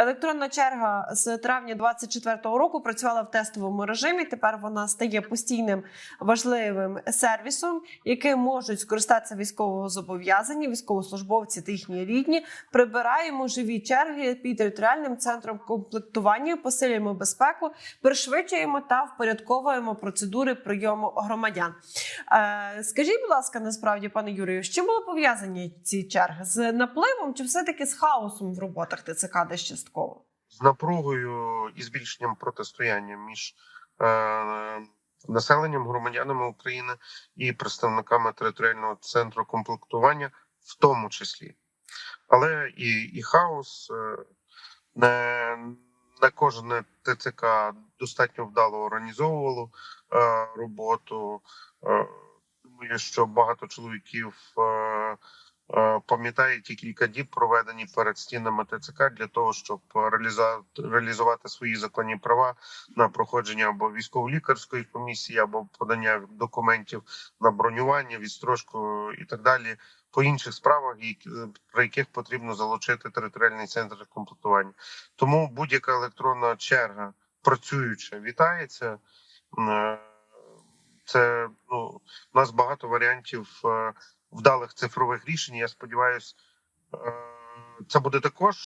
Електронна черга з травня 2024 року працювала в тестовому режимі. Тепер вона стає постійним важливим сервісом, яким можуть скористатися військовозобов'язані, військовослужбовці та їхні рідні. Прибираємо живі черги під територіальним центром комплектування, посилюємо безпеку, пришвидшуємо та впорядковуємо процедури прийому громадян. Е, скажіть, будь ласка, насправді, пане Юрію, з чим були пов'язані ці черги? З напливом чи все-таки з хаосом в роботах ТЦК десь частково? з напругою і збільшенням протистояння між е, населенням, громадянами України і представниками територіального центру комплектування, в тому числі. Але і, і хаос е, не, не кожне ТЦК достатньо вдало організовувало е, роботу. Е, думаю, що багато чоловіків. Е, Е, Пам'ятаю кілька діб, проведені перед стінами ТЦК для того, щоб реалізувати, реалізувати свої законні права на проходження або військово-лікарської комісії, або подання документів на бронювання, відстрочку і так далі. По інших справах, які- при яких потрібно залучити територіальний центр комплектування. Тому будь-яка електронна черга працююча вітається. Е, Це ну у нас багато варіантів е, вдалих цифрових рішень. Я сподіваюся, це буде також